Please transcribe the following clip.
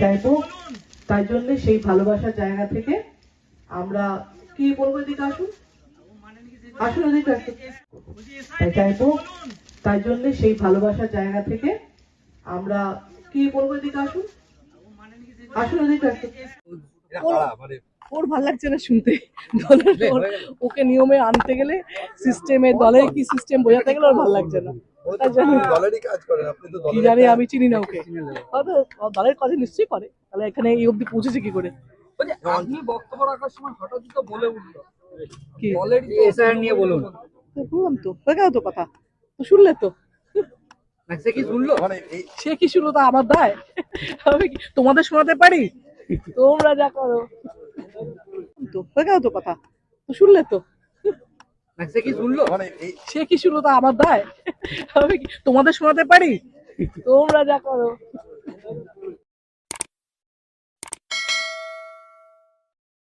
চাইব তাই জন্য সেই ভালোবাসার জায়গা থেকে আমরা কি বলব এদিকে আসুন? আসুন এদিকে তাই চাইব তাই জন্য সেই ভালোবাসার জায়গা থেকে আমরা কি বলব এদিকে আসুন? আসুন এদিকে ওর ভালো লাগছে না শুনতে। দলের ওকে নিয়মে আনতে গেলে সিস্টেমে দলের কি সিস্টেম বোঝাতে গেলে ওর ভালো লাগছে না। কি জানি আমি চিনি না ওকে। হয়তো দলের কাজে নিশ্চয়ই করে। তাহলে এখানে এই পৌঁছেছে কি করে? আপনি বক্তব্য রাখার সময় হঠাৎ তো বলে উঠল। কি? দলের নিয়ে বলুন। তো বললাম তো। হয়ে তো কথা। তো শুনলে তো। সে কি শুনলো? মানে সে কি শুনলো তা আমার দায়? আমি তোমাদের শোনাতে পারি? তোমরা যা করো। তো হয়ে গেল তো কথা। তো শুনলে তো। সে কি শুনলো? মানে সে কি শুনলো তা আমার দায়? আমি তোমাদের শোনাতে পারি? তোমরা যা করো।